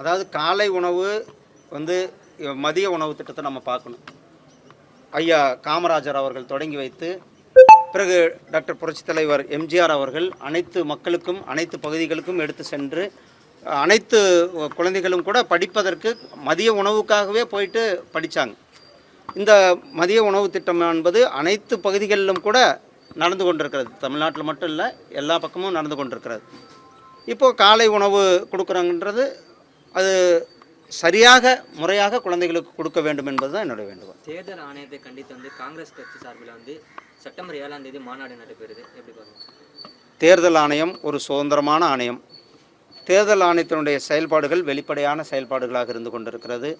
அதாவது காலை உணவு வந்து மதிய உணவு திட்டத்தை நம்ம பார்க்கணும். ஐயா காமராஜர் அவர்கள் தொடங்கி வைத்து பிறகு டாக்டர் புரட்சித் தலைவர் எம்ஜிஆர் அவர்கள் அனைத்து மக்களுக்கும் அனைத்து பகுதிகளுக்கும் எடுத்து சென்று அனைத்து குழந்தைகளும் கூட படிப்பதற்கு மதிய உணவுக்காகவே போயிட்டு படித்தாங்க இந்த மதிய உணவு திட்டம் என்பது அனைத்து பகுதிகளிலும் கூட நடந்து கொண்டிருக்கிறது. தமிழ்நாட்டில் மட்டும் இல்லை எல்லா பக்கமும் நடந்து கொண்டிருக்கிறது. இப்போது காலை உணவு கொடுக்குறாங்கன்றது அது சரியாக முறையாக குழந்தைகளுக்கு கொடுக்க வேண்டும் என்பது தான் என்னுடைய வேண்டுகோள். தேர்தல் ஆணையத்தை கண்டித்து வந்து காங்கிரஸ் கட்சி சார்பில் வந்து செப்டம்பர் ஏழாம் தேதி மாநாடு நடைபெறுது. எப்படி தேர்தல் ஆணையம் ஒரு சுதந்திரமான ஆணையம். தேர்தல் ஆணையத்தினுடைய செயல்பாடுகள் வெளிப்படையான செயல்பாடுகளாக இருந்து கொண்டிருக்கிறது.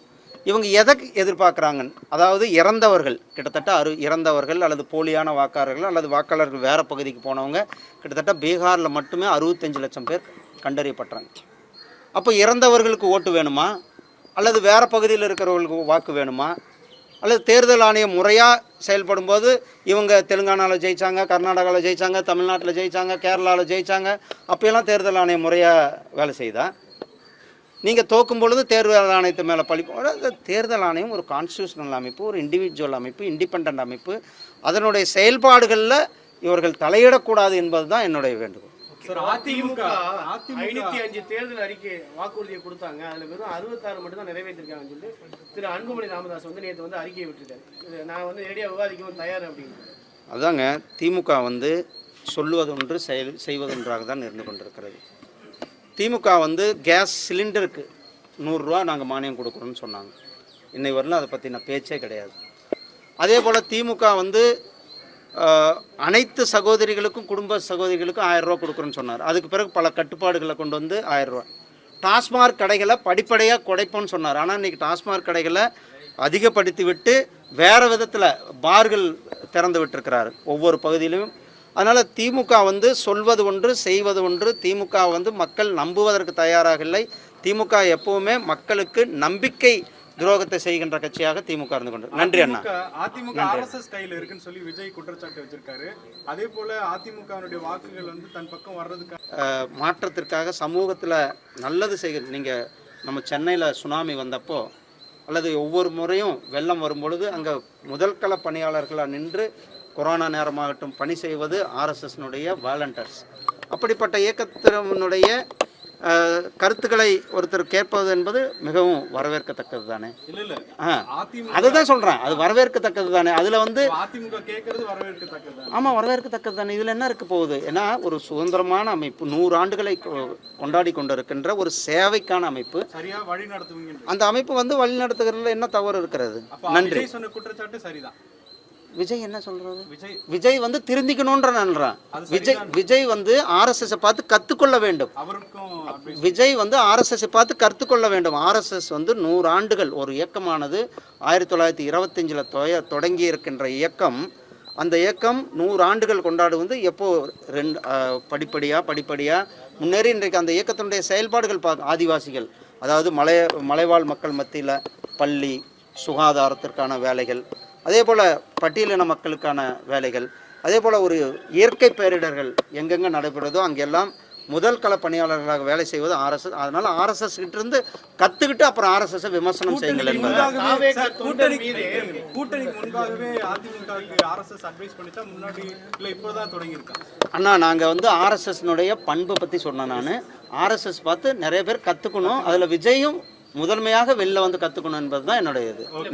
இவங்க எதை எதிர்பார்க்குறாங்க அதாவது இறந்தவர்கள் கிட்டத்தட்ட அரு இறந்தவர்கள் அல்லது போலியான வாக்காளர்கள் அல்லது வாக்காளர்கள் வேறு பகுதிக்கு போனவங்க கிட்டத்தட்ட பீகாரில் மட்டுமே அறுபத்தஞ்சு லட்சம் பேர் கண்டறியப்பட்டாங்க அப்போ இறந்தவர்களுக்கு ஓட்டு வேணுமா? அல்லது வேறு பகுதியில் இருக்கிறவர்களுக்கு வாக்கு வேணுமா? அல்லது தேர்தல் ஆணையம் முறையாக செயல்படும்போது இவங்க தெலுங்கானாவில் ஜெயித்தாங்க கர்நாடகாவில் ஜெயித்தாங்க தமிழ்நாட்டில் ஜெயிச்சாங்க கேரளாவில் ஜெயிச்சாங்க அப்போயெல்லாம் தேர்தல் ஆணையம் முறையாக வேலை செய்தா? நீங்கள் தோக்கும் பொழுது தேர்தல் ஆணையத்து மேலே பழிப்போம் தேர்தல் ஆணையம் ஒரு கான்ஸ்டியூஷனல் அமைப்பு ஒரு இண்டிவிஜுவல் அமைப்பு இண்டிபெண்ட் அமைப்பு. அதனுடைய செயல்பாடுகளில் இவர்கள் தலையிடக்கூடாது என்பது தான் என்னுடைய வேண்டுகோள். அதிமுக ஐநூத்தி அஞ்சு தேர்தல் அறிக்கை வாக்குறுதியை கொடுத்தாங்க. அதுல வெறும் அறுபத்தாறு மட்டும் தான் நிறைவேற்றிருக்காங்கன்னு சொல்லி திரு அன்புமணி ராமதாஸ் வந்து நேற்று வந்து அறிக்கையை விட்டுருக்காரு நான் வந்து நேரடியாக விவாதிக்கவும் தயார் அப்படின்னு அதாங்க திமுக வந்து சொல்லுவதொன்று செயல் செய்வதொன்றாக தான் இருந்து கொண்டிருக்கிறது. திமுக வந்து கேஸ் சிலிண்டருக்கு நூறுரூவா நாங்கள் மானியம் கொடுக்குறோன்னு சொன்னாங்க. இன்னை வரலும் அதை பற்றின பேச்சே கிடையாது. அதே போல் திமுக வந்து அனைத்து சகோதரிகளுக்கும் குடும்ப சகோதரிகளுக்கும் ஆயிரம் ரூபா கொடுக்குறோன்னு சொன்னார். அதுக்கு பிறகு பல கட்டுப்பாடுகளை கொண்டு வந்து ஆயிரம் ரூபா. டாஸ்மாக் கடைகளை படிப்படியாக குறைப்போன்னு சொன்னார். ஆனால் இன்றைக்கி டாஸ்மாக் கடைகளை அதிகப்படுத்தி விட்டு வேறு விதத்தில் பார்கள் திறந்து விட்டிருக்கிறாரு ஒவ்வொரு பகுதியிலும். அதனால் திமுக வந்து சொல்வது ஒன்று செய்வது ஒன்று. திமுக வந்து மக்கள் நம்புவதற்கு தயாராக இல்லை. திமுக எப்பவுமே மக்களுக்கு நம்பிக்கை துரோகத்தை செய்கின்ற கட்சியாக திமுக இருந்து கொண்டு நன்றி அண்ணா. அதிமுக ஆர்எஸ்எஸ் கையில இருக்குன்னு சொல்லி விஜய் குற்றச்சாட்டு வச்சிருக்காரு. அதே போல அதிமுகவினுடைய வாக்குகள் வந்து தன் பக்கம் வர்றதுக்கு அஹ், மாற்றத்திற்காக சமூகத்தில் நல்லது செய்கிற நீங்கள் நம்ம சென்னையில் சுனாமி வந்தப்போ அல்லது ஒவ்வொரு முறையும் வெள்ளம் வரும்பொழுது அங்கே முதல் கள பணியாளர்களாக நின்று கொரோனா நேரமாகட்டும் பணி செய்வது ஆர்எஸ்எஸ்னுடைய வாலண்டர்ஸ் அப்படிப்பட்ட இயக்கத்தினுடைய கருத்துக்களை ஒருத்தர் கேட்பது என்பது மிகவும் வரவேற்கத்தக்கது தானே? இல்ல இல்ல. ஆ. அதிமுக அதை தான் சொல்கிறேன் அது வரவேற்கத்தக்கது தானே. அதில் வந்து ஆமாம் வரவேற்கத்தக்கது தானே. இதில் என்ன இருக்க போகுது? ஏன்னா ஒரு சுதந்திரமான அமைப்பு நூறு ஆண்டுகளை கொண்டாடி கொண்டிருக்கின்ற ஒரு சேவைக்கான அமைப்பு. அந்த அமைப்பு வந்து வழி நடத்துகிறதுல என்ன தவறு இருக்கிறது? நன்றி. குற்றச்சாட்டு சரிதான். விஜய் என்ன சொல்றது விஜய் விஜய் வந்து திருந்திக்கணுன்ற நன்றான் விஜய் விஜய் வந்து ஆர்எஸ்எஸ் பார்த்து கற்றுக்கொள்ள வேண்டும். விஜய் வந்து ஆர்எஸ்எஸ் பார்த்து கற்றுக்கொள்ள வேண்டும். ஆர்எஸ்எஸ் வந்து நூறு ஆண்டுகள் ஒரு இயக்கமானது. ஆயிரத்தி தொள்ளாயிரத்தி இருபத்தஞ்சில் தொய தொடங்கி இருக்கின்ற இயக்கம். அந்த இயக்கம் நூறு ஆண்டுகள் கொண்டாடுவது எப்போ ரெண்டு படிப்படியாக படிப்படியாக முன்னேறி இன்றைக்கு அந்த இயக்கத்தினுடைய செயல்பாடுகள் பார்க்க ஆதிவாசிகள். அதாவது மலை மலைவாழ் மக்கள் மத்தியில் பள்ளி சுகாதாரத்திற்கான வேலைகள் அதே போல் பட்டியலின மக்களுக்கான வேலைகள் அதே போல் ஒரு இயற்கை பேரிடர்கள் எங்கெங்கே நடைபெறுதோ அங்கெல்லாம் முதல் கள பணியாளர்களாக வேலை செய்வது ஆர்எஸ்எஸ் அதனால ஆர்எஸ்எஸ் கிட்ட இருந்து கத்துக்கிட்டு அப்புறம் ஆர்எஸ்எஸ் விமர்சனம் செய்யுங்கள் என்பது முன்பாகவே ஆர்எஸ்எஸ் அட்வைஸ் பண்ணிட்டா முன்னாடி இல்ல இப்போதான் அண்ணா நாங்கள் வந்து ஆர்எஸ்எஸ்னுடைய பண்பை பற்றி சொன்னேன் நான். ஆர்எஸ்எஸ் பார்த்து நிறைய பேர் கற்றுக்கணும் அதில் விஜயும் முதன்மையாக வெளில வந்து கற்றுக்கணும் என்பது தான் என்னுடைய இது நன்றி.